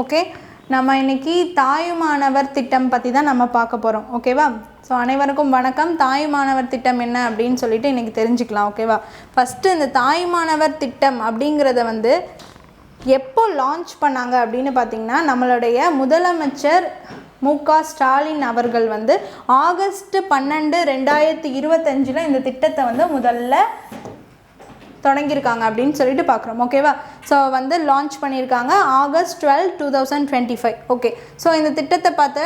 Okay நம்ம இன்னைக்கு தாயுமானவர் திட்டம் பற்றி தான் நம்ம பார்க்க போகிறோம் ஓகேவா ஸோ அனைவருக்கும் வணக்கம். தாயுமானவர் திட்டம் என்ன அப்படின்னு சொல்லிட்டு இன்றைக்கி தெரிஞ்சுக்கலாம். ஓகேவா ஃபஸ்ட்டு இந்த தாயுமானவர் திட்டம் அப்படிங்கிறத வந்து எப்போ லான்ச் பண்ணாங்க அப்படின்னு பார்த்தீங்கன்னா நம்மளுடைய முதலமைச்சர் மு க ஸ்டாலின் அவர்கள் வந்து ஆகஸ்ட் பன்னெண்டு ரெண்டாயிரத்தி இருபத்தஞ்சில் இந்த திட்டத்தை வந்து முதல்ல தொடங்கியிருக்காங்க அப்படின்னு சொல்லிட்டு பார்க்குறோம். ஓகேவா ஸோ வந்து லான்ச் பண்ணியிருக்காங்க August twelve two thousand twenty five okay so இந்த திட்டத்தை பார்த்து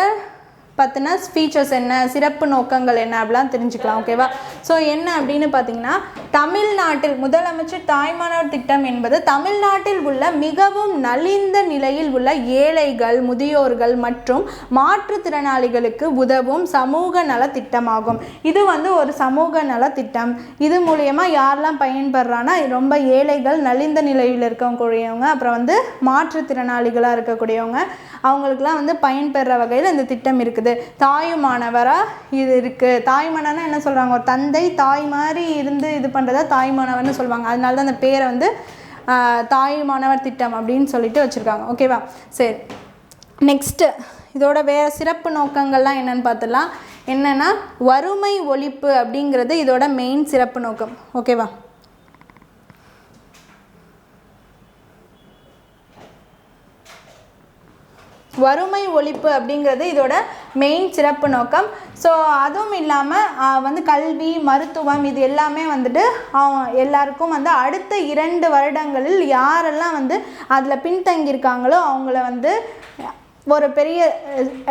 பார்த்தினா ஃபீச்சர்ஸ் என்ன சிறப்பு நோக்கங்கள் என்ன அப்படிலாம் தெரிஞ்சுக்கலாம் ஓகேவா ஸோ என்ன அப்படின்னு பார்த்தீங்கன்னா தமிழ்நாட்டில் முதலமைச்சர் தாய்மானவர் திட்டம் என்பது தமிழ்நாட்டில் உள்ள மிகவும் நலிந்த நிலையில் உள்ள ஏழைகள் முதியோர்கள் மற்றும் மாற்றுத்திறனாளிகளுக்கு உதவும் சமூக நல திட்டமாகும். இது வந்து ஒரு சமூக நல திட்டம். இது மூலயமா யாரெல்லாம் பயன்படுறான்னா ரொம்ப ஏழைகள் நலிந்த நிலையில் இருக்கக்கூடியவங்க அப்புறம் வந்து மாற்றுத்திறனாளிகளாக இருக்கக்கூடியவங்க அவங்களுக்குலாம் வந்து பயன்பெற வகையில் இந்த திட்டம் இருக்குது. தாயுமானவராக இது இருக்குது தாய்மானவர்னா என்ன சொல்கிறாங்க ஒரு தந்தை தாய் மாதிரி இருந்து இது பண்ணுறதா தாய்மானவர்னு சொல்லுவாங்க. அதனால தான் அந்த பேரை வந்து ஆஹ், தாயுமானவர் திட்டம் அப்படின்னு சொல்லிட்டு வச்சுருக்காங்க. ஓகேவா சரி. நெக்ஸ்ட்டு இதோட வேறு சிறப்பு நோக்கங்கள்லாம் என்னென்னு பார்த்துலாம் என்னென்னா வறுமை ஒழிப்பு அப்படிங்கிறது இதோட மெயின் சிறப்பு நோக்கம். ஓகேவா வறுமை ஒழிப்பு அப்படிங்கிறது இதோட மெயின் சிறப்பு நோக்கம். ஸோ அதுவும் இல்லாமல் வந்து கல்வி மருத்துவம் இது எல்லாமே வந்துட்டு அவ- எல்லாருக்கும் வந்து அடுத்த இரண்டு வருடங்களில் யாரெல்லாம் வந்து அதில் பின்தங்கியிருக்காங்களோ அவங்கள வந்து ஒரு பெரிய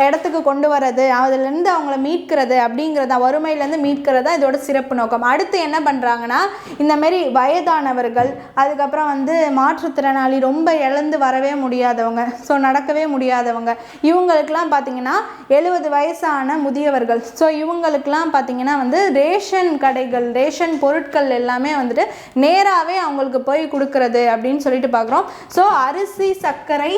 இடத்துக்கு கொண்டு வர்றது அதுலேருந்து அவங்கள மீட்கிறது அப்படிங்கிறத வறுமையிலேருந்து மீட்கிறது தான் இதோட சிறப்பு நோக்கம். அடுத்து என்ன பண்ணுறாங்கன்னா இந்தமாரி வயதானவர்கள் அதுக்கப்புறம் வந்து மாற்றுத்திறனாளி ரொம்ப இழந்து வரவே முடியாதவங்க ஸோ நடக்கவே முடியாதவங்க இவங்களுக்கெல்லாம் பார்த்தீங்கன்னா எழுபது வயசான முதியவர்கள் ஸோ இவங்களுக்கெல்லாம் பார்த்தீங்கன்னா வந்து ரேஷன் கடைகள் ரேஷன் பொருட்கள் எல்லாமே வந்துட்டு நேராகவே அவங்களுக்கு போய் கொடுக்கறது அப்படின்னு சொல்லிட்டு பார்க்குறோம் ஸோ அரிசி சர்க்கரை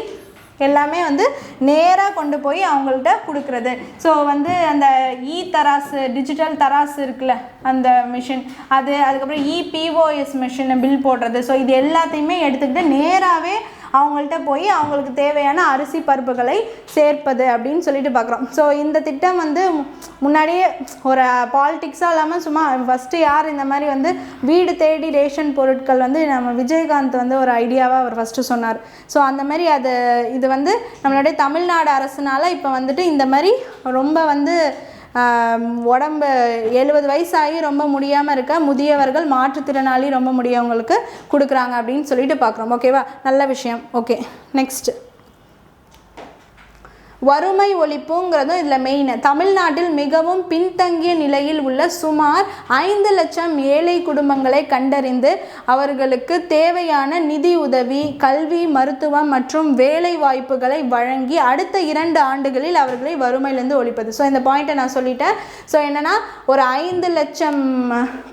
எல்லாமே வந்து நேராக கொண்டு போய் அவங்கள்ட்ட கொடுக்குறது. ஸோ வந்து அந்த இ தராசு டிஜிட்டல் தராசு இருக்குல்ல அந்த மிஷின் அது அதுக்கப்புறம் இ பிஓஎஸ் மிஷின் பில் போடுறது. ஸோ இது எல்லாத்தையுமே எடுத்துக்கிட்டு நேராகவே அவங்கள்ட்ட போய் அவங்களுக்கு தேவையான அரிசி பருப்புகளை சேர்ப்பது அப்படின்னு சொல்லிட்டு பார்க்குறோம். ஸோ இந்த திட்டம் வந்து முன்னாடியே ஒரு பாலிடிக்ஸாக இல்லாமல் சும்மா ஃபஸ்ட்டு யார் இந்த மாதிரி வந்து வீடு தேடி ரேஷன் பொருட்கள் வந்து நம்ம விஜயகாந்த் வந்து ஒரு ஐடியாவாக அவர் ஃபஸ்ட்டு சொன்னார். ஸோ அந்த மாதிரி அது இது வந்து நம்மளுடைய தமிழ்நாடு அரசுனால இப்போ வந்துட்டு இந்த மாதிரி ரொம்ப வந்து உடம்பு எழுபது வயசாகி ரொம்ப முடியாமல் இருக்க முதியவர்கள் மாற்றுத்திறனாளி ரொம்ப முடியவங்களுக்கு கொடுக்குறாங்க அப்படின்னு சொல்லிட்டு பார்க்குறோம். ஓகேவா நல்ல விஷயம். ஓகே நெக்ஸ்ட்டு வறுமை ஒழிப்புங்கிறதும் இதில் மெயின் தமிழ்நாட்டில் மிகவும் பின்தங்கிய நிலையில் உள்ள சுமார் ஐந்து லட்சம் ஏழை குடும்பங்களை கண்டறிந்து அவர்களுக்கு தேவையான நிதி உதவி கல்வி மருத்துவம் மற்றும் வேலை வாய்ப்புகளை வழங்கி அடுத்த இரண்டு ஆண்டுகளில் அவர்களை வறுமையிலிருந்து ஒழிப்பது. ஸோ இந்த பாயிண்ட்டை நான் சொல்லிட்டேன். ஸோ என்னென்னா ஒரு ஐந்து லட்சம்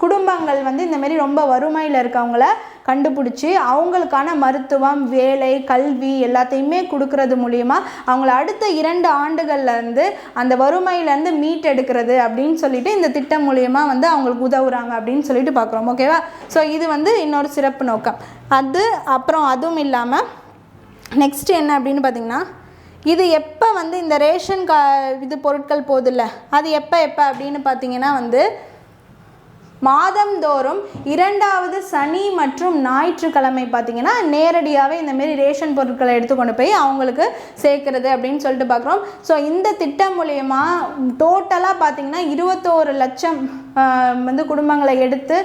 குடும்பங்கள் வந்து இந்தமாரி ரொம்ப வறுமையில் இருக்கவங்கள கண்டுபிடிச்சி அவங்களுக்கான மருத்துவம் வேலை கல்வி எல்லாத்தையுமே கொடுக்கறது மூலிமா அவங்கள அடுத்த இரண்டு ஆண்டுகள்லேருந்து அந்த வறுமையிலேருந்து மீட்டெடுக்கிறது அப்படின்னு சொல்லிட்டு இந்த திட்டம் மூலியமாக வந்து அவங்களுக்கு உதவுறாங்க அப்படின்னு சொல்லிட்டு பார்க்குறோம் ஓகேவா ஸோ இது வந்து இன்னொரு சிறப்பு நோக்கம். அது அப்புறம் அதுவும் இல்லாமல் நெக்ஸ்ட் என்ன அப்படின்னு பார்த்தீங்கன்னா இது எப்போ வந்து இந்த ரேஷன் கா இது பொருட்கள் போதில்ல? அது எப்போ எப்போ அப்படின்னு பார்த்தீங்கன்னா வந்து மாதந்தோறும் இரண்டாவது சனி மற்றும் ஞாயிற்றுக்கிழமை பார்த்தீங்கன்னா நேரடியாகவே இந்தமாரி ரேஷன் பொருட்களை எடுத்துக்கொண்டு போய் அவங்களுக்கு சேர்க்கறது அப்படின்னு சொல்லிட்டு பார்க்குறோம். ஸோ இந்த திட்டம் மூலயமா டோட்டலாக பார்த்தீங்கன்னா இருபத்தோரு லட்சம் வந்து குடும்பங்களை எடுத்து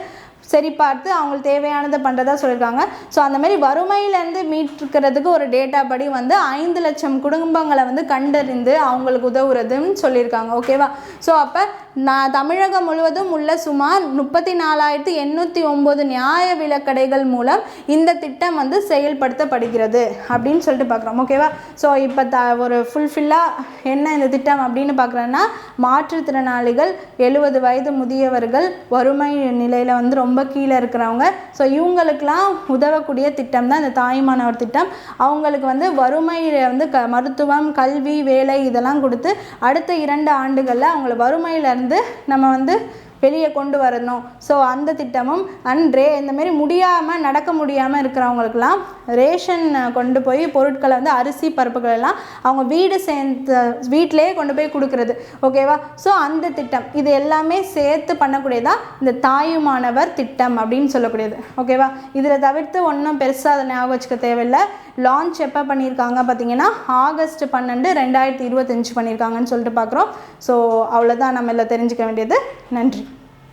சரி பார்த்து அவங்களுக்கு தேவையானதை பண்ணுறதா சொல்லியிருக்காங்க. ஸோ அந்த மாதிரி வறுமையிலேருந்து மீட்டிருக்கிறதுக்கு ஒரு டேட்டா படி வந்து ஐந்து லட்சம் குடும்பங்களை வந்து கண்டறிந்து அவங்களுக்கு உதவுறதுன்னு சொல்லியிருக்காங்க. ஓகேவா ஸோ அப்போ நான் தமிழகம் முழுவதும் உள்ள சுமார் முப்பத்தி நாலாயிரத்தி எண்ணூற்றி ஒம்பது நியாய விலக்கடைகள் மூலம் இந்த திட்டம் வந்து செயல்படுத்தப்படுகிறது அப்படின்னு சொல்லிட்டு பார்க்குறோம் ஓகேவா ஸோ இப்போ த ஒரு ஃபுல்ஃபில்லாக என்ன இந்த திட்டம் அப்படின்னு பார்க்குறோன்னா மாற்றுத்திறனாளிகள் எழுபது வயது முதியவர்கள் வறுமை நிலையில் வந்து ரொம்ப கீழே இருக்கிறவங்க. ஸோ இவங்களுக்கெல்லாம் உதவக்கூடிய திட்டம் தான் இந்த தாய்மானவர் திட்டம். அவங்களுக்கு வந்து வறுமையில் வந்து க மருத்துவம் கல்வி வேலை இதெல்லாம் கொடுத்து அடுத்த இரண்டு ஆண்டுகளில் அவங்கள வறுமையில் வந்து நம்ம வந்து வெளியே கொண்டு வரணும். ஸோ அந்த திட்டமும் அண்ட் ரே இந்தமாரி முடியாமல் நடக்க முடியாமல் இருக்கிறவங்களுக்குலாம் ரேஷன் கொண்டு போய் பொருட்களை வந்து அரிசி பருப்புகள் எல்லாம் அவங்க வீடு சேர்ந்து வீட்டிலேயே கொண்டு போய் கொடுக்குறது. ஓகேவா ஸோ அந்த திட்டம். இது எல்லாமே சேர்த்து பண்ணக்கூடியதா? இந்த தாயுமானவர் திட்டம் அப்படின்னு சொல்லக்கூடியது. ஓகேவா இதில் தவிர்த்து ஒன்றும் பெருசாக அதை ஞாபகம் வச்சுக்க தேவையில்லை. லான்ச் எப்போ பண்ணியிருக்காங்க பார்த்தீங்கன்னா ஆகஸ்ட் பன்னெண்டு ரெண்டாயிரத்தி இருபத்தஞ்சு பண்ணியிருக்காங்கன்னு சொல்லிட்டு பார்க்குறோம். ஸோ அவ்வளோதான் நம்ம இதில் தெரிஞ்சுக்க வேண்டியது. நன்றி.